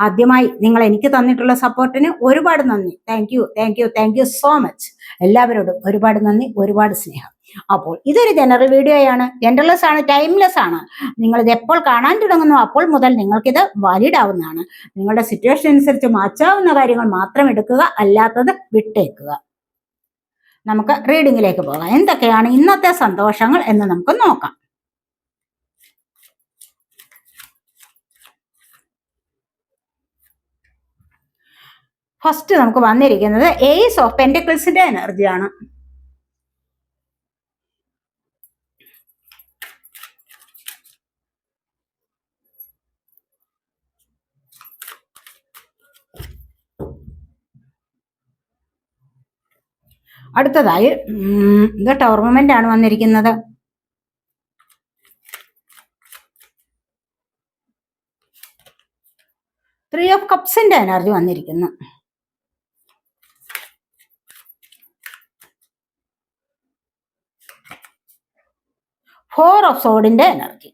ആദ്യമായി നിങ്ങൾ എനിക്ക് തന്നിട്ടുള്ള സപ്പോർട്ടിന് ഒരുപാട് നന്ദി. Thank you thank you thank you so much എല്ലാവരോടും ഒരുപാട് നന്ദി ഒരുപാട് സ്നേഹം. അപ്പോൾ ഇതൊരു ജനറൽ വീഡിയോയാണ് ജനറൽലെസ് ആണ് ടൈംലെസ് ആണ്. നിങ്ങൾ ഇത് എപ്പോൾ കാണാൻ തുടങ്ങുന്നു അപ്പോൾ മുതൽ നിങ്ങൾക്കിത് വാലിഡ് ആവുന്നതാണ്. നിങ്ങളുടെ സിറ്റുവേഷൻ അനുസരിച്ച് മാറ്റാവുന്ന കാര്യങ്ങൾ മാത്രം എടുക്കുക അല്ലാത്തത് വിട്ടേക്കുക. നമുക്ക് റീഡിങ്ങിലേക്ക് പോകാം. എന്തൊക്കെയാണ് ഇന്നത്തെ സന്തോഷങ്ങൾ എന്ന് നമുക്ക് നോക്കാം. ഫസ്റ്റ് നമുക്ക് വന്നിരിക്കുന്നത് എയ്സ് ഓഫ് പെന്റക്കിൾസിന്റെ എനർജിയാണ് അടുത്തതായി ഇത് ടോർണമെന്റ് ആണ് വന്നിരിക്കുന്നത്. ത്രീ ഓഫ് കപ്സിന്റെ എനർജി വന്നിരിക്കുന്നു. ഫോർ ഓഫ് സോഡിന്റെ എനർജി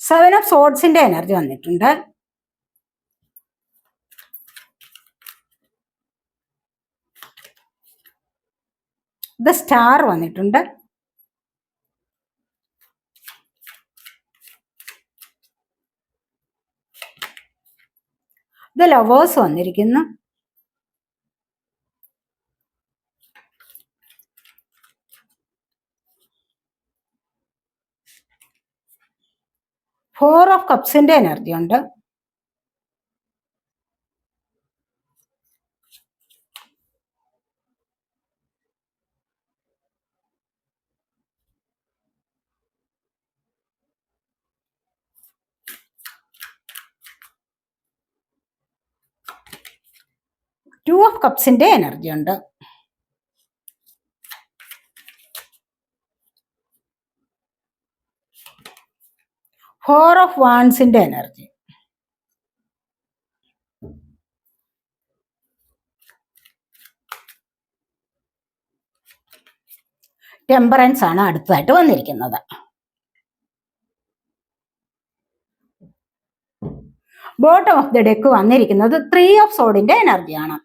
സെവൻ ഓഫ് സോഡ്സിന്റെ എനർജി വന്നിട്ടുണ്ട്. ദ സ്റ്റാർ വന്നിട്ടുണ്ട്. ദ ലവേഴ്സ് വന്നിരിക്കുന്നു. ഫോർ ഓഫ് കപ്സിന്റെ എനർജി ഉണ്ട്. ടു ഓഫ് കപ്സിന്റെ എനർജി ഉണ്ട്. ഫോർ ഓഫ് വാൺസിന്റെ എനർജി ടെമ്പറൻസ് ആണ് അടുത്തതായിട്ട് വന്നിരിക്കുന്നത്. ബോട്ടം ഓഫ് ദി ഡെക്ക് വന്നിരിക്കുന്നത് ത്രീ ഓഫ് സോഡിന്റെ എനർജിയാണ്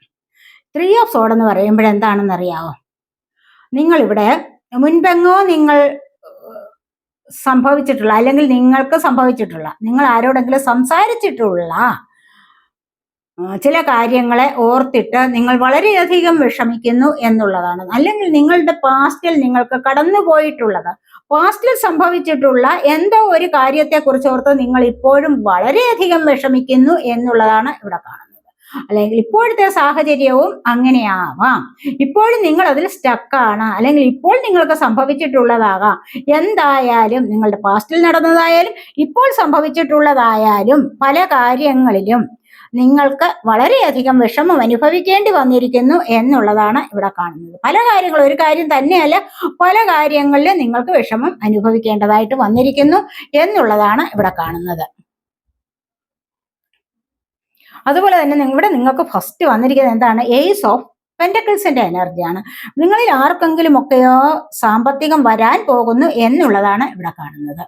ത്രീ ഓഫ് സോഡ് എന്ന് പറയുമ്പോൾ നിങ്ങൾ ഇവിടെ മുൻപെങ്ങോ നിങ്ങൾ സംഭവിച്ചിട്ടുള്ള അല്ലെങ്കിൽ നിങ്ങൾക്ക് സംഭവിച്ചിട്ടുള്ള നിങ്ങൾ ആരോടെങ്കിലും സംസാരിച്ചിട്ടുള്ള ചില കാര്യങ്ങളെ ഓർത്തിട്ട് നിങ്ങൾ വളരെയധികം വിഷമിക്കുന്നു എന്നുള്ളതാണ്. അല്ലെങ്കിൽ നിങ്ങളുടെ പാസ്റ്റിൽ നിങ്ങൾക്ക് കടന്നു പോയിട്ടുള്ളത് പാസ്റ്റിൽ സംഭവിച്ചിട്ടുള്ള എന്തോ ഒരു കാര്യത്തെ കുറിച്ച് ഓർത്ത് നിങ്ങൾ ഇപ്പോഴും വളരെയധികം വിഷമിക്കുന്നു എന്നുള്ളതാണ് ഇവിടെ കാണുന്നത്. അല്ലെങ്കിൽ ഇപ്പോഴത്തെ സാഹചര്യവും അങ്ങനെയാവാം. ഇപ്പോഴും നിങ്ങൾ അതിൽ സ്റ്റക്കാണ് അല്ലെങ്കിൽ ഇപ്പോൾ നിങ്ങൾക്ക് സംഭവിച്ചിട്ടുള്ളതാകാം. എന്തായാലും നിങ്ങളുടെ പാസ്റ്റിൽ നടന്നതായാലും ഇപ്പോൾ സംഭവിച്ചിട്ടുള്ളതായാലും പല കാര്യങ്ങളിലും നിങ്ങൾക്ക് വളരെയധികം വിഷമം അനുഭവിക്കേണ്ടി വന്നിരിക്കുന്നു എന്നുള്ളതാണ് ഇവിടെ കാണുന്നത്. പല കാര്യങ്ങൾ ഒരു കാര്യം തന്നെയല്ല പല കാര്യങ്ങളിലും നിങ്ങൾക്ക് വിഷമം അനുഭവിക്കേണ്ടതായിട്ട് വന്നിരിക്കുന്നു എന്നുള്ളതാണ് ഇവിടെ കാണുന്നത്. അതുപോലെ തന്നെ ഇവിടെ നിങ്ങൾക്ക് ഫസ്റ്റ് വന്നിരിക്കുന്നത് എന്താണ്? എയ്സ് ഓഫ് പെന്റക്കിൾസിന്റെ എനർജിയാണ് നിങ്ങളിൽ ആർക്കെങ്കിലും ഒക്കെയോ സാമ്പത്തികം വരാൻ പോകുന്നു എന്നുള്ളതാണ് ഇവിടെ കാണുന്നത്.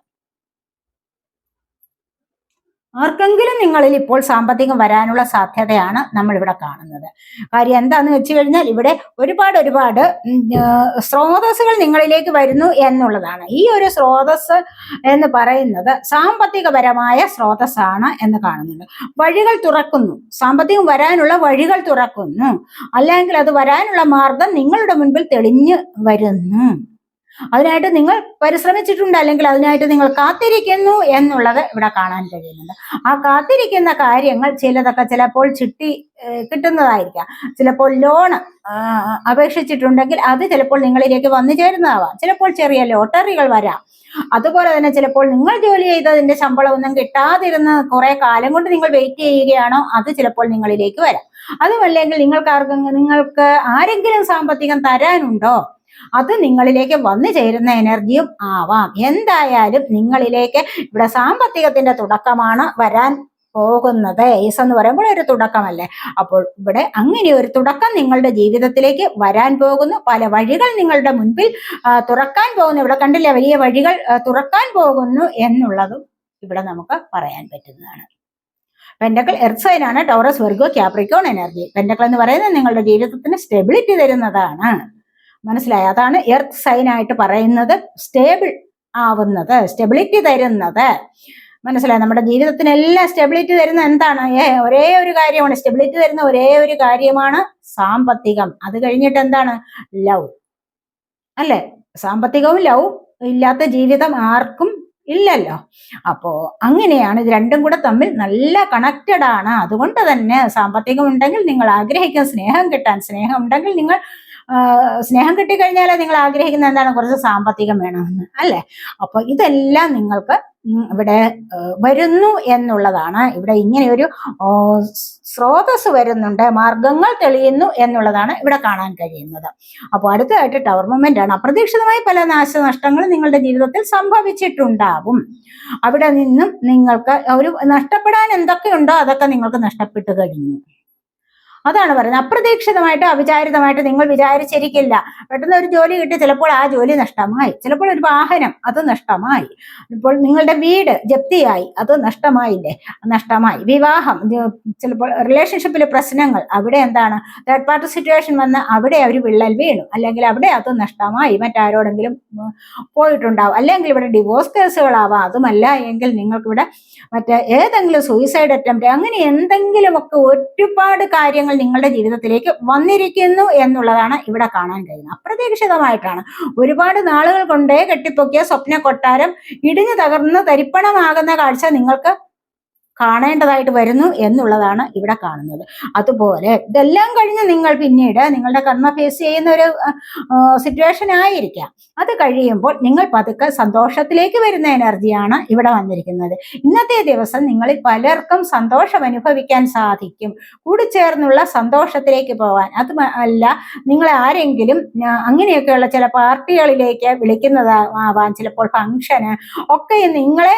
ആർക്കെങ്കിലും നിങ്ങളിൽ ഇപ്പോൾ സാമ്പത്തികം വരാനുള്ള സാധ്യതയാണ് നമ്മൾ ഇവിടെ കാണുന്നത്. കാര്യം എന്താന്ന് വെച്ച് കഴിഞ്ഞാൽ ഇവിടെ ഒരുപാട് ഒരുപാട് സ്രോതസ്സുകൾ നിങ്ങളിലേക്ക് വരുന്നു എന്നുള്ളതാണ്. ഈ ഒരു സ്രോതസ് എന്ന് പറയുന്നത് സാമ്പത്തികപരമായ സ്രോതസ്സാണ് എന്ന് കാണുന്നുണ്ട്. വഴികൾ തുറക്കുന്നു. സാമ്പത്തികം വരാനുള്ള വഴികൾ തുറക്കുന്നു. അല്ലെങ്കിൽ അത് വരാനുള്ള മാർഗം നിങ്ങളുടെ മുൻപിൽ തെളിഞ്ഞു വരുന്നു. അതിനായിട്ട് നിങ്ങൾ പരിശ്രമിച്ചിട്ടുണ്ട് അല്ലെങ്കിൽ അതിനായിട്ട് നിങ്ങൾ കാത്തിരിക്കുന്നു എന്നുള്ളത് ഇവിടെ കാണാൻ കഴിയുന്നുണ്ട്. ആ കാത്തിരിക്കുന്ന കാര്യങ്ങൾ ചിലതൊക്കെ ചിലപ്പോൾ ചിട്ടി കിട്ടുന്നതായിരിക്കാം. ചിലപ്പോൾ ലോണ് അപേക്ഷിച്ചിട്ടുണ്ടെങ്കിൽ അത് ചിലപ്പോൾ നിങ്ങളിലേക്ക് വന്നു ചേരുന്നതാവാം. ചിലപ്പോൾ ചെറിയ ലോട്ടറികൾ വരാം. അതുപോലെ തന്നെ ചിലപ്പോൾ നിങ്ങൾ ജോലി ചെയ്തതിന്റെ ശമ്പളമൊന്നും കിട്ടാതിരുന്ന കുറെ കാലം കൊണ്ട് നിങ്ങൾ വെയിറ്റ് ചെയ്യുകയാണോ? അത് ചിലപ്പോൾ നിങ്ങളിലേക്ക് വരാം. അതുമല്ലെങ്കിൽ നിങ്ങൾക്ക് ആർക്കും നിങ്ങൾക്ക് ആരെങ്കിലും സാമ്പത്തികം തരാനുണ്ടോ? അത് നിങ്ങളിലേക്ക് വന്നു ചേരുന്ന എനർജിയും ആവാം. എന്തായാലും നിങ്ങളിലേക്ക് ഇവിടെ സാമ്പത്തികത്തിന്റെ തുടക്കമാണ് വരാൻ പോകുന്നത്. ഏസ് എന്ന് പറയുമ്പോൾ ഒരു തുടക്കമല്ലേ? അപ്പോൾ ഇവിടെ അങ്ങനെ ഒരു തുടക്കം നിങ്ങളുടെ ജീവിതത്തിലേക്ക് വരാൻ പോകുന്നു. പല വഴികൾ നിങ്ങളുടെ മുൻപിൽ തുറക്കാൻ പോകുന്നു. ഇവിടെ കണ്ടില്ലേ വലിയ വഴികൾ തുറക്കാൻ പോകുന്നു എന്നുള്ളതും ഇവിടെ നമുക്ക് പറയാൻ പറ്റുന്നതാണ്. Pentacles എർസൈനാണ് Taurus Virgo Capricorn energy. Pentacles എന്ന് പറയുന്നത് നിങ്ങളുടെ ജീവിതത്തിന് സ്റ്റെബിലിറ്റി തരുന്നതാണ്. മനസ്സിലായി? അതാണ് എർത്ത് സൈൻ ആയിട്ട് പറയുന്നത് സ്റ്റേബിൾ ആവുന്നത് സ്റ്റെബിലിറ്റി തരുന്നത്. മനസ്സിലായി? നമ്മുടെ ജീവിതത്തിനെല്ലാം സ്റ്റെബിലിറ്റി തരുന്ന എന്താണ്? ഏ ഒരേ ഒരു കാര്യമാണ്. സ്റ്റെബിലിറ്റി തരുന്ന ഒരേ ഒരു കാര്യമാണ് സാമ്പത്തികം. അത് കഴിഞ്ഞിട്ട് എന്താണ്? ലവ് അല്ലെ? സാമ്പത്തികവും ലവ് ഇല്ലാത്ത ജീവിതം ആർക്കും ഇല്ലല്ലോ. അപ്പോ അങ്ങനെയാണ് ഇത് രണ്ടും കൂടെ തമ്മിൽ നല്ല കണക്റ്റഡ് ആണ്. അതുകൊണ്ട് തന്നെ സാമ്പത്തികം ഉണ്ടെങ്കിൽ നിങ്ങൾ ആഗ്രഹിക്കാൻ സ്നേഹം കിട്ടാൻ സ്നേഹം ഉണ്ടെങ്കിൽ നിങ്ങൾ സ്നേഹം കിട്ടിക്കഴിഞ്ഞാൽ നിങ്ങൾ ആഗ്രഹിക്കുന്ന എന്താണ്? കുറച്ച് സാമ്പത്തികം വേണമെന്ന് അല്ലെ? അപ്പൊ ഇതെല്ലാം നിങ്ങൾക്ക് ഇവിടെ വരുന്നു എന്നുള്ളതാണ്. ഇവിടെ ഇങ്ങനെ ഒരു സ്രോതസ് വരുന്നുണ്ട് മാർഗങ്ങൾ തെളിയുന്നു എന്നുള്ളതാണ് ഇവിടെ കാണാൻ കഴിയുന്നത്. അപ്പോൾ അടുത്തതായിട്ട് ടവർ മൊമെന്റ് ആണ്. അപ്രതീക്ഷിതമായി പല നാശനഷ്ടങ്ങളും നിങ്ങളുടെ ജീവിതത്തിൽ സംഭവിച്ചിട്ടുണ്ടാകും അവിടെ നിന്നും നിങ്ങൾക്ക് ഒരു നഷ്ടപ്പെടാൻ എന്തൊക്കെയുണ്ടോ അതൊക്കെ നിങ്ങൾക്ക് നഷ്ടപ്പെട്ടു കഴിഞ്ഞു. അതാണ് പറയുന്നത്. അപ്രതീക്ഷിതമായിട്ട് അവിചാരിതമായിട്ട് നിങ്ങൾ വിചാരിച്ചിരിക്കില്ല. പെട്ടെന്ന് ഒരു ജോലി കിട്ടി ചിലപ്പോൾ ആ ജോലി നഷ്ടമായി. ചിലപ്പോൾ ഒരു വാഹനം അത് നഷ്ടമായി. ഇപ്പോൾ നിങ്ങളുടെ വീട് ജപ്തിയായി അത് നഷ്ടമായില്ലേ? നഷ്ടമായി. വിവാഹം ചിലപ്പോൾ റിലേഷൻഷിപ്പിലെ പ്രശ്നങ്ങൾ അവിടെ എന്താണ്? തേർഡ് പാർട്ടി സിറ്റുവേഷൻ വന്ന് അവിടെ ഒരു വിള്ളൽ വീണു. അല്ലെങ്കിൽ അവിടെ അത് നഷ്ടമായി. മറ്റാരോടെങ്കിലും പോയിട്ടുണ്ടാവും. അല്ലെങ്കിൽ ഇവിടെ ഡിവോഴ്സ് കേസുകളാവാം അതുമല്ല എങ്കിൽ നിങ്ങൾക്കിവിടെ മറ്റേ ഏതെങ്കിലും സൂയിസൈഡ് അറ്റംപ്റ്റ് അങ്ങനെ എന്തെങ്കിലുമൊക്കെ ഒരുപാട് കാര്യങ്ങൾ നിങ്ങളുടെ ജീവിതത്തിലേക്ക് വന്നിരിക്കുന്നു എന്നുള്ളതാണ് ഇവിടെ കാണാൻ കഴിയുന്നത്. അപ്രതീക്ഷിതമായിട്ടാണ്. ഒരുപാട് നാളുകൾ കൊണ്ടേ കെട്ടിപ്പൊക്കിയ സ്വപ്ന കൊട്ടാരം ഇടിഞ്ഞു തകർന്ന് തരിപ്പണമാകുന്ന കാഴ്ച നിങ്ങൾക്ക് കാണേണ്ടതായിട്ട് വരുന്നു എന്നുള്ളതാണ് ഇവിടെ കാണുന്നത്. അതുപോലെ ഇതെല്ലാം കഴിഞ്ഞ് നിങ്ങൾ പിന്നീട് നിങ്ങളുടെ കർമ്മ ഫേസ് ചെയ്യുന്ന ഒരു സിറ്റുവേഷൻ ആയിരിക്കാം. അത് കഴിയുമ്പോൾ നിങ്ങൾ പതുക്കെ സന്തോഷത്തിലേക്ക് വരുന്ന എനർജിയാണ് ഇവിടെ വന്നിരിക്കുന്നത്. ഇന്നത്തെ ദിവസം നിങ്ങളിൽ പലർക്കും സന്തോഷം അനുഭവിക്കാൻ സാധിക്കും. കൂടിച്ചേർന്നുള്ള സന്തോഷത്തിലേക്ക് പോകാൻ അത് അല്ല നിങ്ങൾ ആരെങ്കിലും അങ്ങനെയൊക്കെയുള്ള ചില പാർട്ടികളിലേക്ക് വിളിക്കുന്നതാവാൻ ചിലപ്പോൾ ഫംഗ്ഷന് ഒക്കെ നിങ്ങളെ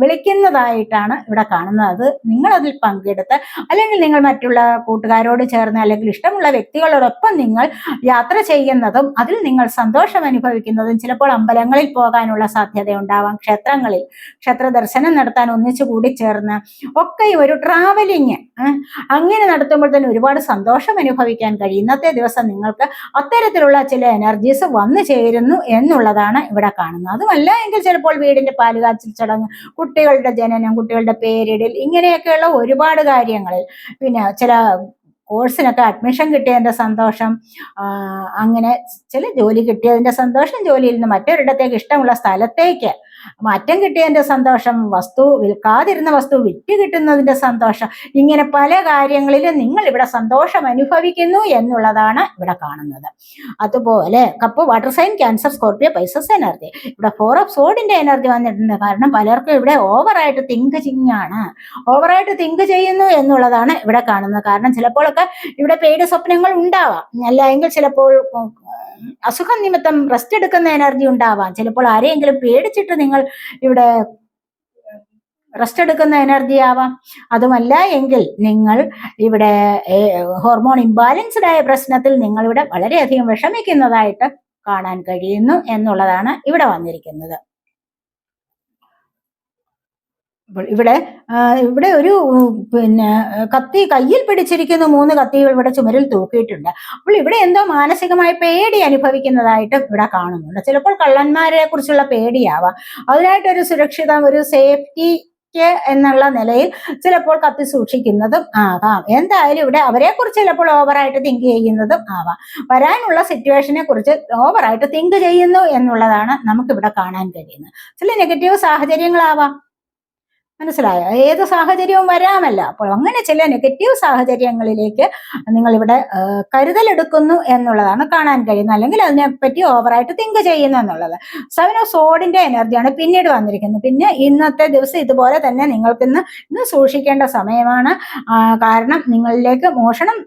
വിളിക്കുന്നതായിട്ടാണ് ഇവിടെ കാണുന്നത്. അത് നിങ്ങൾ അതിൽ പങ്കെടുത്ത് അല്ലെങ്കിൽ നിങ്ങൾ മറ്റുള്ള കൂട്ടുകാരോട് ചേർന്ന് അല്ലെങ്കിൽ ഇഷ്ടമുള്ള വ്യക്തികളോടൊപ്പം നിങ്ങൾ യാത്ര ചെയ്യുന്നതും അതിൽ നിങ്ങൾ സന്തോഷം അനുഭവിക്കുന്നതും ചിലപ്പോൾ അമ്പലങ്ങളിൽ പോകാനുള്ള സാധ്യത ഉണ്ടാവാം ക്ഷേത്രങ്ങളിൽ ക്ഷേത്ര ദർശനം നടത്താൻ ഒന്നിച്ചു കൂടി ചേർന്ന് ഒക്കെ ഒരു ട്രാവലിങ് അങ്ങനെ നടത്തുമ്പോൾ തന്നെ ഒരുപാട് സന്തോഷം അനുഭവിക്കാൻ കഴിയും. ഇന്നത്തെ ദിവസം നിങ്ങൾക്ക് അത്തരത്തിലുള്ള ചില എനർജീസ് വന്നു ചേരുന്നു എന്നുള്ളതാണ് ഇവിടെ കാണുന്നത്. അതുമല്ല എങ്കിൽ ചിലപ്പോൾ വീടിന്റെ പാലുകാച്ചിൽ ചടങ്ങ് കുട്ടികളുടെ ജനനം കുട്ടികളുടെ പേരിടൽ ഇങ്ങനെയൊക്കെയുള്ള ഒരുപാട് കാര്യങ്ങളിൽ പിന്നെ ചില കോഴ്സിനൊക്കെ അഡ്മിഷൻ കിട്ടിയതിന്റെ സന്തോഷം അങ്ങനെ ചില ജോലി കിട്ടിയതിന്റെ സന്തോഷം ജോലിയിൽ നിന്ന് മറ്റൊരിടത്തേക്ക് ഇഷ്ടമുള്ള സ്ഥലത്തേക്ക് മാറ്റം കിട്ടിയതിന്റെ സന്തോഷം വസ്തു വിൽക്കാതിരുന്ന വസ്തു വിറ്റ് കിട്ടുന്നതിന്റെ സന്തോഷം ഇങ്ങനെ പല കാര്യങ്ങളിലും നിങ്ങൾ ഇവിടെ സന്തോഷം അനുഭവിക്കുന്നു എന്നുള്ളതാണ് ഇവിടെ കാണുന്നത്. അതുപോലെ cup water sign Cancer Scorpio Pisces energy ഇവിടെ ഫോർ ഓഫ് സോഡിന്റെ എനർജി വന്നിട്ടുണ്ട്. കാരണം പലർക്കും ഇവിടെ ഓവറായിട്ട് തിങ്ക് ആണ് ഓവറായിട്ട് തിങ്ക് ചെയ്യുന്നു എന്നുള്ളതാണ് ഇവിടെ കാണുന്നത്. കാരണം ചിലപ്പോഴൊക്കെ ഇവിടെ പേടി സ്വപ്നങ്ങൾ ഉണ്ടാവാം. അല്ല എങ്കിൽ ചിലപ്പോൾ അസുഖം നിമിത്തം റെസ്റ്റ് എടുക്കുന്ന എനർജി ഉണ്ടാവാം. ചിലപ്പോൾ ആരെയെങ്കിലും പേടിച്ചിട്ട് നിങ്ങൾ ഇവിടെ റെസ്റ്റ് എടുക്കുന്ന എനർജി ആവാം. അതുമല്ല എങ്കിൽ നിങ്ങൾ ഇവിടെ ഹോർമോൺ ഇംബാലൻസ്ഡ് ആയ പ്രശ്നത്തിൽ നിങ്ങൾ ഇവിടെ വളരെയധികം വിഷമിക്കുന്നതായിട്ട് കാണാൻ കഴിയുന്നു എന്നുള്ളതാണ് ഇവിടെ വന്നിരിക്കുന്നത് അപ്പോൾ ഇവിടെ ഇവിടെ ഒരു പിന്നെ കത്തി കയ്യിൽ പിടിച്ചിരിക്കുന്ന. മൂന്ന് കത്തികൾ ഇവിടെ ചുമരിൽ തൂക്കിയിട്ടുണ്ട്. അപ്പോൾ ഇവിടെ എന്തോ മാനസികമായ പേടി അനുഭവിക്കുന്നതായിട്ട് ഇവിടെ കാണുന്നുണ്ട്. ചിലപ്പോൾ കള്ളന്മാരെ കുറിച്ചുള്ള പേടിയാവാം. അതിനായിട്ടൊരു സുരക്ഷിത ഒരു സേഫ്റ്റി എന്നുള്ള നിലയിൽ ചിലപ്പോൾ കത്തി സൂക്ഷിക്കുന്നതും ആകാം. എന്തായാലും ഇവിടെ അവരെ കുറിച്ച് ചിലപ്പോൾ ഓവറായിട്ട് തിങ്ക് ചെയ്യുന്നതും ആവാം. വരാനുള്ള സിറ്റുവേഷനെ കുറിച്ച് ഓവറായിട്ട് തിങ്ക് ചെയ്യുന്നു എന്നുള്ളതാണ് നമുക്കിവിടെ കാണാൻ കഴിയുന്നത്. ചില നെഗറ്റീവ് സാഹചര്യങ്ങളാവാം. മനസ്സിലായോ? ഏത് സാഹചര്യവും വരാമല്ല. അപ്പോൾ അങ്ങനെ ചില നെഗറ്റീവ് സാഹചര്യങ്ങളിലേക്ക് നിങ്ങൾ ഇവിടെ കരുതലെടുക്കുന്നു എന്നുള്ളതാണ് കാണാൻ കഴിയുന്നത്. അല്ലെങ്കിൽ അതിനെപ്പറ്റി ഓവറായിട്ട് തിങ്ക് ചെയ്യുന്നു എന്നുള്ളത്. സെവൻ ഓഫ് സോഡിന്റെ എനർജിയാണ് പിന്നീട് വന്നിരിക്കുന്നത്. പിന്നെ ഇന്നത്തെ ദിവസം ഇതുപോലെ തന്നെ നിങ്ങൾക്ക് ഇന്ന് സൂക്ഷിക്കേണ്ട സമയമാണ്. കാരണം നിങ്ങളിലേക്ക് മോഷണം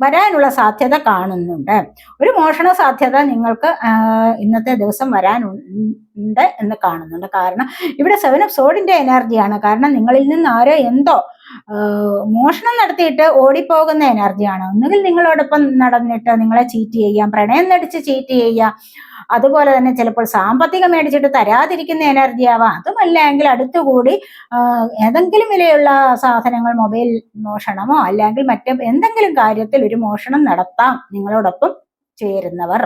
വരാനുള്ള സാധ്യത കാണുന്നുണ്ട്. ഒരു മോഷണ സാധ്യത നിങ്ങൾക്ക് ഇന്നത്തെ ദിവസം വരാനുണ്ട് എന്ന് കാണുന്നുണ്ട്. കാരണം ഇവിടെ സെവൻ ഓഫ് സോഡിന്റെ എനർജിയാണ് കാരണം നിങ്ങളിൽ നിന്ന് ആരോ എന്തോ മോഷണം നടത്തിയിട്ട് ഓടിപ്പോകുന്ന എനർജിയാണ് ഒന്നുകിൽ നിങ്ങളോടൊപ്പം നടന്നിട്ട് നിങ്ങളെ ചീറ്റ് ചെയ്യാം പ്രണയം നടിച്ച് ചീറ്റ് ചെയ്യാം അതുപോലെ തന്നെ ചിലപ്പോൾ സാമ്പത്തികം മേടിച്ചിട്ട് തരാതിരിക്കുന്ന എനർജി ആവാം. അതുമല്ല എങ്കിൽ അടുത്തുകൂടി ഏതെങ്കിലും വിലയുള്ള സാധനങ്ങൾ മൊബൈൽ മോഷണമോ അല്ലെങ്കിൽ മറ്റ് എന്തെങ്കിലും കാര്യത്തിൽ ഒരു മോഷണം നടത്താം നിങ്ങളോടൊപ്പം ചേരുന്നവർ.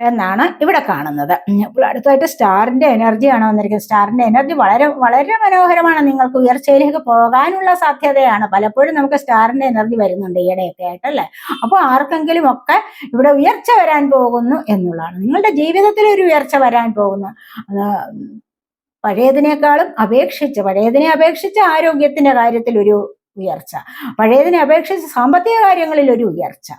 എന്നാണ് ഇവിടെ കാണുന്നത്. അപ്പോൾ സ്റ്റാറിന്റെ എനർജിയാണ് വന്നിരിക്കുന്നത്. സ്റ്റാറിന്റെ എനർജി വളരെ വളരെ മനോഹരമാണ്. നിങ്ങൾക്ക് ഉയർച്ചയിലേക്ക് പോകാനുള്ള സാധ്യതയാണ്. പലപ്പോഴും നമുക്ക് സ്റ്റാറിന്റെ എനർജി വരുന്നുണ്ട് ഈയിടെയൊക്കെ ആയിട്ട് അല്ലേ? അപ്പോൾ ആർക്കെങ്കിലും ഒക്കെ ഇവിടെ ഉയർച്ച വരാൻ പോകുന്നു എന്നുള്ളതാണ്. നിങ്ങളുടെ ജീവിതത്തിൽ ഒരു ഉയർച്ച വരാൻ പോകുന്നു. പഴയതിനേക്കാളും അപേക്ഷിച്ച് പഴയതിനെ അപേക്ഷിച്ച് ആരോഗ്യത്തിന്റെ കാര്യത്തിൽ ഒരു ഉയർച്ച പഴയതിനെ അപേക്ഷിച്ച് സാമ്പത്തിക കാര്യങ്ങളിൽ ഒരു ഉയർച്ച.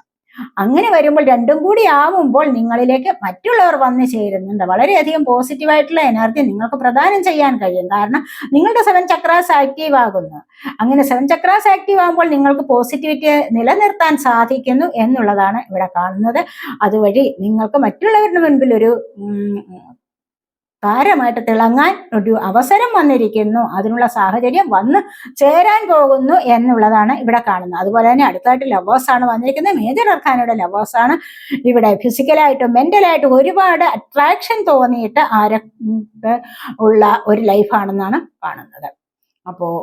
അങ്ങനെ വരുമ്പോൾ രണ്ടും കൂടി ആവുമ്പോൾ നിങ്ങളിലേക്ക് മറ്റുള്ളവർ വന്നു ചേരുന്നുണ്ട്. വളരെയധികം പോസിറ്റീവായിട്ടുള്ള എനർജി നിങ്ങൾക്ക് പ്രദാനം ചെയ്യാൻ കഴിയും. കാരണം നിങ്ങളുടെ സെവൻ ചക്രാസ് ആക്റ്റീവ് ആകുന്നു. അങ്ങനെ സെവൻ ചക്രാസ് ആക്റ്റീവ് ആകുമ്പോൾ നിങ്ങൾക്ക് പോസിറ്റിവിറ്റി നിലനിർത്താൻ സാധിക്കുന്നു എന്നുള്ളതാണ് ഇവിടെ കാണുന്നത്. അതുവഴി നിങ്ങൾക്ക് മറ്റുള്ളവരുടെ മുൻപിൽ ഒരു താരമായിട്ട് തിളങ്ങാൻ ഒരു അവസരം വന്നിരിക്കുന്നു. അതിനുള്ള സാഹചര്യം വന്ന് ചേരാൻ പോകുന്നു എന്നുള്ളതാണ് ഇവിടെ കാണുന്നത്. അതുപോലെ തന്നെ അടുത്തായിട്ട് ലവേഴ്സ് ആണ് വന്നിരിക്കുന്നത്. മേജർ അർഖാനയുടെ ലവേഴ്സ് ആണ് ഇവിടെ ഫിസിക്കലായിട്ടും മെന്റലായിട്ടും ഒരുപാട് അട്രാക്ഷൻ തോന്നിയിട്ട് ആരെ ഉള്ള ഒരു ലൈഫാണെന്നാണ് കാണുന്നത്. അപ്പോൾ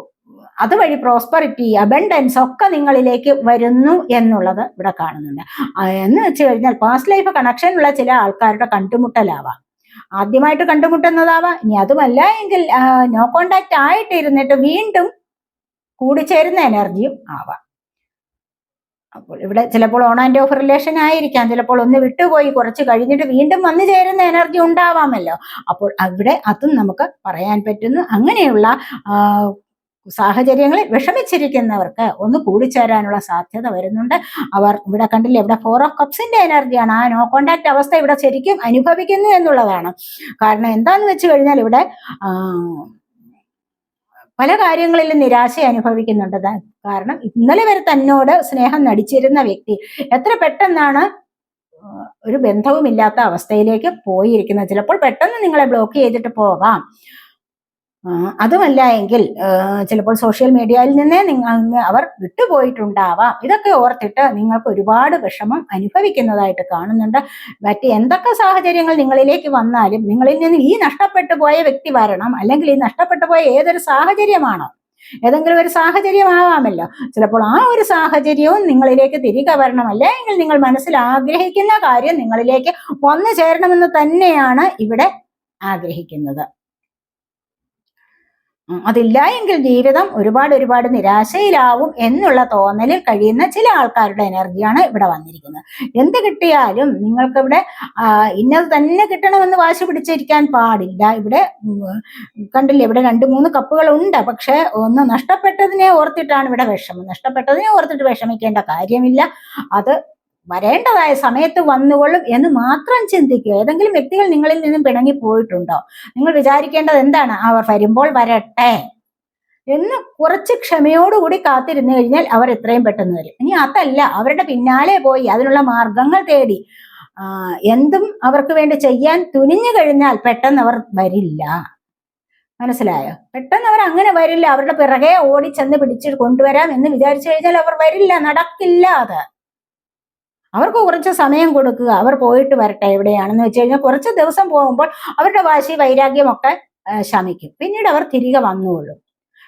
അതുവഴി പ്രോസ്പെറിറ്റി അബൻഡൻസ് ഒക്കെ നിങ്ങളിലേക്ക് വരുന്നു എന്നുള്ളത് ഇവിടെ കാണുന്നുണ്ട്. എന്ന് വെച്ച് കഴിഞ്ഞാൽ പാസ്റ്റ് ലൈഫ് കണക്ഷനുള്ള ചില ആൾക്കാരുടെ കണ്ടുമുട്ടലാവാം ആദ്യമായിട്ട് കണ്ടുമുട്ടുന്നതാവാം. ഇനി അതുമല്ല എങ്കിൽ നോ കോണ്ടാക്ട് ആയിട്ട് ഇരുന്നിട്ട് വീണ്ടും കൂടിച്ചേരുന്ന എനർജിയും ആവാം. അപ്പോൾ ഇവിടെ ചിലപ്പോൾ ഓൺ ആൻഡ് ഓഫ് റിലേഷൻ ആയിരിക്കാം. ചിലപ്പോൾ ഒന്ന് വിട്ടുപോയി കുറച്ച് കഴിഞ്ഞിട്ട് വീണ്ടും വന്നു ചേരുന്ന എനർജി ഉണ്ടാവാമല്ലോ. അപ്പോൾ അവിടെ അതും നമുക്ക് പറയാൻ പറ്റുന്നു. അങ്ങനെയുള്ള സാഹചര്യങ്ങളിൽ വിഷമിച്ചിരിക്കുന്നവർക്ക് ഒന്ന് കൂടിച്ചേരാനുള്ള സാധ്യത വരുന്നുണ്ട്. അവർ ഇവിടെ കണ്ടില്ലേ ഇവിടെ ഫോർ ഓഫ് കപ്സിന്റെ എനർജിയാണ് ആ നോ കോണ്ടാക്ട് അവസ്ഥ ഇവിടെ ശരിക്കും അനുഭവിക്കുന്നു എന്നുള്ളതാണ്. കാരണം എന്താന്ന് വെച്ച് കഴിഞ്ഞാൽ ഇവിടെ പല കാര്യങ്ങളിലും നിരാശ അനുഭവിക്കുന്നുണ്ട്. കാരണം ഇന്നലെ വരെ തന്നോട് സ്നേഹം നടിച്ചിരുന്ന വ്യക്തി എത്ര പെട്ടെന്നാണ് ഒരു ബന്ധവുമില്ലാത്ത അവസ്ഥയിലേക്ക് പോയിരിക്കുന്നത്. ചിലപ്പോൾ പെട്ടെന്ന് നിങ്ങളെ ബ്ലോക്ക് ചെയ്തിട്ട് പോകാം. അതുമല്ല എങ്കിൽ ചിലപ്പോൾ സോഷ്യൽ മീഡിയയിൽ നിന്നേ നിങ്ങൾ അവർ വിട്ടുപോയിട്ടുണ്ടാവാം. ഇതൊക്കെ ഓർത്തിട്ട് നിങ്ങൾക്ക് ഒരുപാട് വിഷമം അനുഭവിക്കുന്നതായിട്ട് കാണുന്നുണ്ട്. മറ്റ് എന്തൊക്കെ സാഹചര്യങ്ങൾ നിങ്ങളിലേക്ക് വന്നാലും നിങ്ങളിൽ നിന്ന് ഈ നഷ്ടപ്പെട്ടു പോയ വ്യക്തി വരണം. അല്ലെങ്കിൽ ഈ നഷ്ടപ്പെട്ടു പോയ ഏതൊരു സാഹചര്യമാണോ? ഏതെങ്കിലും ഒരു സാഹചര്യമാവാമല്ലോ. ചിലപ്പോൾ ആ ഒരു സാഹചര്യവും നിങ്ങളിലേക്ക് തിരികെ വരണം. അല്ലെങ്കിൽ നിങ്ങൾ മനസ്സിൽ ആഗ്രഹിക്കുന്ന കാര്യം നിങ്ങളിലേക്ക് വന്നു ചേരണമെന്ന് തന്നെയാണ് ഇവിടെ ആഗ്രഹിക്കുന്നത്. അതില്ല എങ്കിൽ ജീവിതം ഒരുപാട് ഒരുപാട് നിരാശയിലാവും എന്നുള്ള തോന്നലിൽ കഴിയുന്ന ചില ആൾക്കാരുടെ എനർജിയാണ് ഇവിടെ വന്നിരിക്കുന്നത്. എന്ത് കിട്ടിയാലും നിങ്ങൾക്ക് ഇവിടെ ആ, ഇന്നത് തന്നെ കിട്ടണമെന്ന് വാശി പിടിച്ചിരിക്കാൻ പാടില്ല. ഇവിടെ കണ്ടില്ലേ ഇവിടെ രണ്ട് മൂന്ന് കപ്പുകൾ ഉണ്ട്. പക്ഷെ ഒന്ന് നഷ്ടപ്പെട്ടതിനെ ഓർത്തിട്ടാണ് ഇവിടെ വിഷമം. നഷ്ടപ്പെട്ടതിനെ ഓർത്തിട്ട് വിഷമിക്കേണ്ട കാര്യമില്ല. അത് വരേണ്ടതായ സമയത്ത് വന്നുകൊള്ളും എന്ന് മാത്രം ചിന്തിക്കുക. ഏതെങ്കിലും വ്യക്തികൾ നിങ്ങളിൽ നിന്നും പിണങ്ങി പോയിട്ടുണ്ടോ? നിങ്ങൾ വിചാരിക്കേണ്ടത് എന്താണ്? അവർ വരുമ്പോൾ വരട്ടെ എന്ന് കുറച്ച് ക്ഷമയോടുകൂടി കാത്തിരുന്നു കഴിഞ്ഞാൽ അവർ എത്രയും പെട്ടെന്ന് വരും. ഇനി അതല്ല അവരുടെ പിന്നാലെ പോയി അതിനുള്ള മാർഗങ്ങൾ തേടി എന്തും അവർക്ക് വേണ്ടി ചെയ്യാൻ തുനിഞ്ഞു കഴിഞ്ഞാൽ പെട്ടെന്ന് അവർ വരില്ല. മനസ്സിലായോ? പെട്ടെന്ന് അവർ അങ്ങനെ വരില്ല. അവരുടെ പിറകെ ഓടി ചെന്ന് പിടിച്ച് കൊണ്ടുവരാം എന്ന് വിചാരിച്ചു കഴിഞ്ഞാൽ അവർ വരില്ല. നടക്കില്ല അത്. അവർക്ക് കുറച്ച് സമയം കൊടുക്കുക. അവർ പോയിട്ട് വരട്ടെ എവിടെയാണെന്ന് വെച്ച് കഴിഞ്ഞാൽ കുറച്ച് ദിവസം പോകുമ്പോൾ അവരുടെ വാശി വൈരാഗ്യമൊക്കെ ശമിക്കും. പിന്നീട് അവർ തിരികെ വന്നുകൊള്ളും.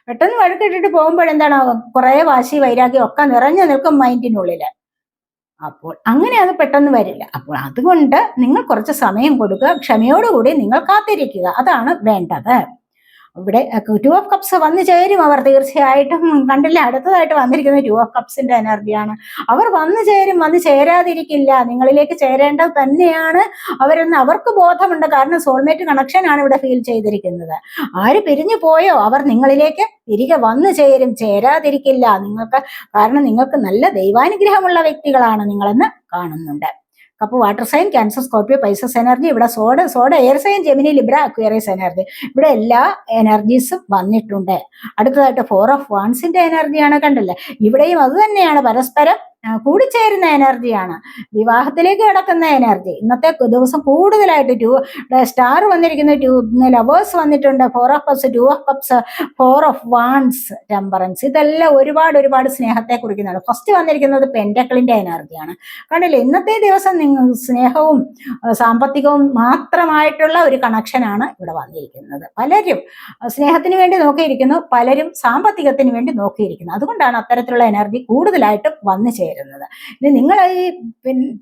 പെട്ടെന്ന് വഴക്കിട്ടിട്ട് പോകുമ്പോൾ എന്താണ് കുറെ വാശി വൈരാഗ്യം ഒക്കെ നിറഞ്ഞു നിൽക്കും മൈൻഡിനുള്ളിൽ അപ്പോൾ അങ്ങനെ അത് പെട്ടെന്ന് വരില്ല. അപ്പോൾ അതുകൊണ്ട് നിങ്ങൾ കുറച്ച് സമയം കൊടുക്കുക. ക്ഷമയോടുകൂടി നിങ്ങൾ കാത്തിരിക്കുക. അതാണ് വേണ്ടത്. ഇവിടെ ടു ഓഫ് കപ്സ് വന്നു ചേരും അവർ തീർച്ചയായിട്ടും. കണ്ടില്ലേ അടുത്തതായിട്ട് വന്നിരിക്കുന്നത് ടു ഓഫ് കപ്സിന്റെ എനർജിയാണ് അവർ വന്നു ചേരും വന്ന് ചേരാതിരിക്കില്ല. നിങ്ങളിലേക്ക് ചേരേണ്ടത് തന്നെയാണ്. അവരെന്ന് അവർക്ക് ബോധമുണ്ട്. കാരണം സോൾമേറ്റ് കണക്ഷൻ ആണ് ഇവിടെ ഫീൽ ചെയ്തിരിക്കുന്നത്. ആര് പിരിഞ്ഞു പോയോ അവർ നിങ്ങളിലേക്ക് തിരികെ വന്നു ചേരും. ചേരാതിരിക്കില്ല. നിങ്ങൾക്ക് കാരണം നിങ്ങൾക്ക് നല്ല ദൈവാനുഗ്രഹമുള്ള വ്യക്തികളാണ് നിങ്ങളെന്ന് കാണുന്നുണ്ട്. Cup water sign Cancer Scorpio Pisces energy ഇവിടെ sword sword air sign Gemini Libra Aquarius energy ഇവിടെ എല്ലാ എനർജീസും വന്നിട്ടുണ്ട്. അടുത്തതായിട്ട് ഫോർ ഓഫ് വാൺസിന്റെ എനർജിയാണ് കണ്ടല്ലേ? ഇവിടെയും അത് തന്നെയാണ്. പരസ്പരം കൂടിച്ചേരുന്ന എനർജിയാണ് വിവാഹത്തിലേക്ക് കിടക്കുന്ന എനർജി ഇന്നത്തെ ദിവസം കൂടുതലായിട്ട് ട്യൂ സ്റ്റാർ വന്നിരിക്കുന്ന ടു ലവേഴ്സ് വന്നിട്ടുണ്ട്. Four of cups two of cups four of wands temperance ഇതെല്ലാം ഒരുപാട് ഒരുപാട് സ്നേഹത്തെ കുറിക്കുന്നുണ്ട് ഫസ്റ്റ് വന്നിരിക്കുന്നത് പെൻഡക്കിളിന്റെ എനർജിയാണ് കണ്ടില്ലേ? ഇന്നത്തെ ദിവസം നിങ്ങൾ സ്നേഹവും സാമ്പത്തികവും മാത്രമായിട്ടുള്ള ഒരു കണക്ഷനാണ് ഇവിടെ വന്നിരിക്കുന്നത്. പലരും സ്നേഹത്തിന് വേണ്ടി നോക്കിയിരിക്കുന്നു. പലരും സാമ്പത്തികത്തിന് വേണ്ടി നോക്കിയിരിക്കുന്നു. അതുകൊണ്ടാണ് അത്തരത്തിലുള്ള എനർജി കൂടുതലായിട്ടും വന്നു ചേരുന്നത്. ഇനി നിങ്ങൾ ഈ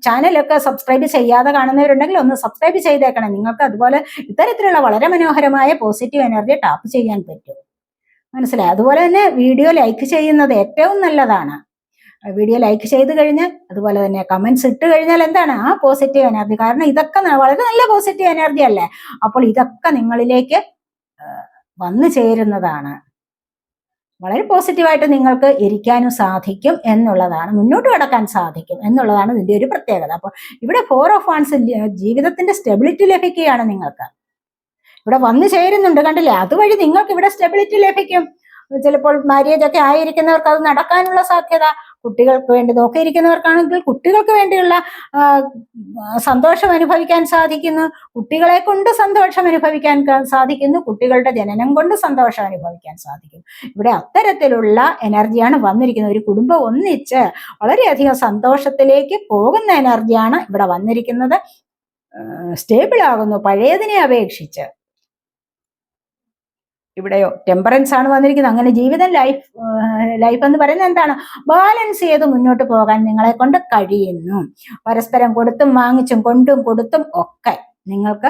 ചാനലൊക്കെ സബ്സ്ക്രൈബ് ചെയ്യാതെ കാണുന്നവരുണ്ടെങ്കിൽ ഒന്ന് സബ്സ്ക്രൈബ് ചെയ്തേക്കണം. നിങ്ങൾക്ക് അതുപോലെ ഇത്തരത്തിലുള്ള വളരെ മനോഹരമായ പോസിറ്റീവ് എനർജി ടാപ്പ് ചെയ്യാൻ പറ്റും. മനസ്സിലായി? അതുപോലെ തന്നെ വീഡിയോ ലൈക്ക് ചെയ്യുന്നത് ഏറ്റവും നല്ലതാണ്. വീഡിയോ ലൈക്ക് ചെയ്ത് കഴിഞ്ഞാൽ അതുപോലെ തന്നെ കമന്റ്സ് ഇട്ട് കഴിഞ്ഞാൽ എന്താണ്? ആ പോസിറ്റീവ് എനർജി കാരണം ഇതൊക്കെ വളരെ നല്ല പോസിറ്റീവ് എനർജി അല്ലേ? അപ്പോൾ ഇതൊക്കെ നിങ്ങളിലേക്ക് വന്നു ചേരുന്നതാണ്. വളരെ പോസിറ്റീവായിട്ട് നിങ്ങൾക്ക് ഇരിക്കാനും സാധിക്കും എന്നുള്ളതാണ് മുന്നോട്ട് കടക്കാൻ സാധിക്കും എന്നുള്ളതാണ് ഇതിന്റെ ഒരു പ്രത്യേകത. അപ്പോൾ ഇവിടെ ഫോർ ഓഫ് വൺസ് ജീവിതത്തിന്റെ സ്റ്റെബിലിറ്റി ലഭിക്കുകയാണ് നിങ്ങൾക്ക്. ഇവിടെ വന്നു ചേരുന്നുണ്ട് കണ്ടില്ലേ? അതുവഴി നിങ്ങൾക്ക് ഇവിടെ സ്റ്റെബിലിറ്റി ലഭിക്കും. ചിലപ്പോൾ മാര്യേജ് ഒക്കെ ആയിരിക്കുന്നവർക്ക് അത് നടക്കാനുള്ള സാധ്യത. കുട്ടികൾക്ക് വേണ്ടി നോക്കിയിരിക്കുന്നവർക്കാണെങ്കിൽ കുട്ടികൾക്ക് വേണ്ടിയുള്ള സന്തോഷം അനുഭവിക്കാൻ സാധിക്കുന്നു. കുട്ടികളെ കൊണ്ട് സന്തോഷം അനുഭവിക്കാൻ സാധിക്കുന്നു. കുട്ടികളുടെ ജനനം കൊണ്ട് സന്തോഷം അനുഭവിക്കാൻ സാധിക്കും. ഇവിടെ അത്തരത്തിലുള്ള എനർജിയാണ് വന്നിരിക്കുന്നത്. ഒരു കുടുംബം ഒന്നിച്ച് വളരെയധികം സന്തോഷത്തിലേക്ക് പോകുന്ന എനർജിയാണ് ഇവിടെ വന്നിരിക്കുന്നത്. സ്റ്റേബിൾ ആകുന്നു. പഴയതിനെ അപേക്ഷിച്ച്. ഇവിടെയോ? ടെമ്പറൻസ് ആണ് വന്നിരിക്കുന്നത്. അങ്ങനെ ജീവിതം ലൈഫ് ലൈഫ് എന്ന് പറയുന്നത് എന്താണ്? ബാലൻസ് ചെയ്ത് മുന്നോട്ട് പോകാൻ നിങ്ങളെ കൊണ്ട് കഴിയുന്നു. പരസ്പരം കൊടുത്തും വാങ്ങിച്ചും കൊണ്ടും കൊടുത്തും ഒക്കെ നിങ്ങൾക്ക്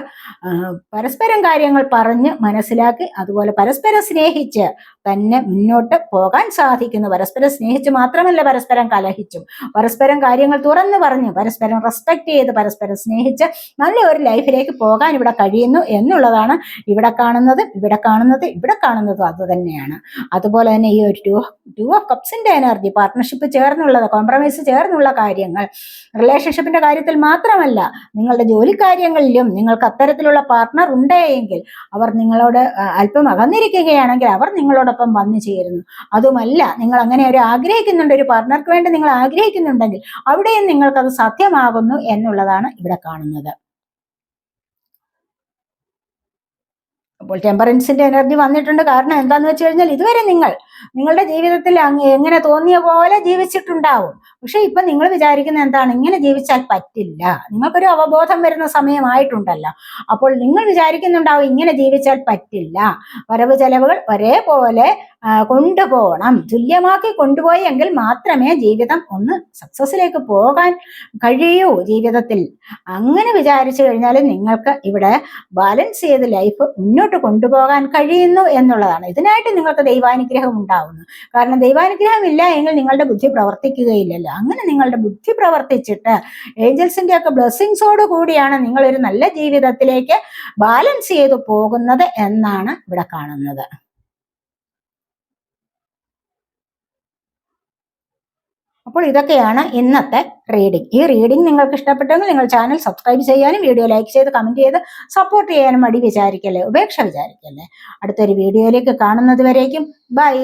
പരസ്പരം കാര്യങ്ങൾ പറഞ്ഞ് മനസ്സിലാക്കി അതുപോലെ പരസ്പരം സ്നേഹിച്ച് തന്നെ മുന്നോട്ട് പോകാൻ സാധിക്കുന്നു. പരസ്പരം സ്നേഹിച്ച് മാത്രമല്ല പരസ്പരം കലഹിച്ചും. പരസ്പരം കാര്യങ്ങൾ തുറന്നു പറഞ്ഞു പരസ്പരം റെസ്പെക്ട് ചെയ്ത് പരസ്പരം സ്നേഹിച്ച് നല്ല ഒരു ലൈഫിലേക്ക് പോകാൻ ഇവിടെ കഴിയുന്നു എന്നുള്ളതാണ് ഇവിടെ കാണുന്നത് ഇവിടെ കാണുന്നത് ഇവിടെ കാണുന്നതും അത് തന്നെയാണ്. അതുപോലെ തന്നെ ഈ ഒരു ടു ടു ഓഫ് കപ്സിന്റെ എനർജി പാർട്ട്ണർഷിപ്പ് ചേർന്നുള്ളത് കോംപ്രമൈസ് ചേർന്നുള്ള കാര്യങ്ങൾ. റിലേഷൻഷിപ്പിന്റെ കാര്യത്തിൽ മാത്രമല്ല നിങ്ങളുടെ ജോലി കാര്യങ്ങളിലും നിങ്ങൾക്ക് അത്തരത്തിലുള്ള പാർട്ട്ണർ ഉണ്ടെങ്കിൽ അവർ നിങ്ങളോട് അല്പം അകന്നിരിക്കുകയാണെങ്കിൽ അവർ നിങ്ങളോടൊപ്പം വന്നു ചേരുന്നു. അതുമല്ല നിങ്ങൾ അങ്ങനെ ഒരു ആഗ്രഹിക്കുന്നുണ്ട് ഒരു പാർട്ട്ണർക്ക് വേണ്ടി നിങ്ങൾ ആഗ്രഹിക്കുന്നുണ്ടെങ്കിൽ അവിടെയും നിങ്ങൾക്കത് സത്യമാകുന്നു എന്നുള്ളതാണ് ഇവിടെ കാണുന്നത്. അപ്പോൾ ടെമ്പറൻസിന്റെ എനർജി വന്നിട്ടുണ്ട്. കാരണം എന്താന്ന് വെച്ച് കഴിഞ്ഞാൽ ഇതുവരെ നിങ്ങൾ നിങ്ങളുടെ ജീവിതത്തിൽ എങ്ങനെ തോന്നിയ പോലെ ജീവിച്ചിട്ടുണ്ടാവും. പക്ഷെ ഇപ്പൊ നിങ്ങൾ വിചാരിക്കുന്ന എന്താണ്? ഇങ്ങനെ ജീവിച്ചാൽ പറ്റില്ല. നിങ്ങൾക്കൊരു അവബോധം വരുന്ന സമയമായിട്ടുണ്ടല്ലോ. അപ്പോൾ നിങ്ങൾ വിചാരിക്കുന്നുണ്ടാവും ഇങ്ങനെ ജീവിച്ചാൽ പറ്റില്ല. വരവ് ചെലവുകൾ ഒരേപോലെ കൊണ്ടുപോകണം. തുല്യമാക്കി കൊണ്ടുപോയി എങ്കിൽ മാത്രമേ ജീവിതം ഒന്ന് സക്സസിലേക്ക് പോകാൻ കഴിയൂ ജീവിതത്തിൽ. അങ്ങനെ വിചാരിച്ചു കഴിഞ്ഞാൽ നിങ്ങൾക്ക് ഇവിടെ ബാലൻസ് ചെയ്ത് ലൈഫ് മുന്നോട്ട് കൊണ്ടുപോകാൻ കഴിയുന്നു എന്നുള്ളതാണ്. ഇതിനായിട്ട് നിങ്ങൾക്ക് ദൈവാനുഗ്രഹം ഉണ്ടാവുന്നു. കാരണം ദൈവാനുഗ്രഹം ഇല്ല എങ്കിൽ നിങ്ങളുടെ ബുദ്ധി പ്രവർത്തിക്കുകയില്ലല്ലോ. അങ്ങനെ നിങ്ങളുടെ ബുദ്ധി പ്രവർത്തിച്ചിട്ട് ഏഞ്ചൽസിന്റെ ഒക്കെ ബ്ലെസ്സിങ്സോട് കൂടിയാണ് നിങ്ങൾ ഒരു നല്ല ജീവിതത്തിലേക്ക് ബാലൻസ് ചെയ്തു പോകുന്നത് എന്നാണ് ഇവിടെ കാണുന്നത്. അപ്പോൾ ഇതൊക്കെയാണ് ഇന്നത്തെ റീഡിംഗ് ഈ റീഡിംഗ് നിങ്ങൾക്ക് ഇഷ്ടപ്പെട്ടെങ്കിൽ നിങ്ങൾ ചാനൽ സബ്സ്ക്രൈബ് ചെയ്യാനും വീഡിയോ ലൈക്ക് ചെയ്ത് കമന്റ് ചെയ്ത് സപ്പോർട്ട് ചെയ്യാനും മടി വിചാരിക്കല്ലേ? ഉപേക്ഷ വിചാരിക്കല്ലേ? അടുത്തൊരു വീഡിയോയിലേക്ക് കാണുന്നത് വരേക്കും. ബൈ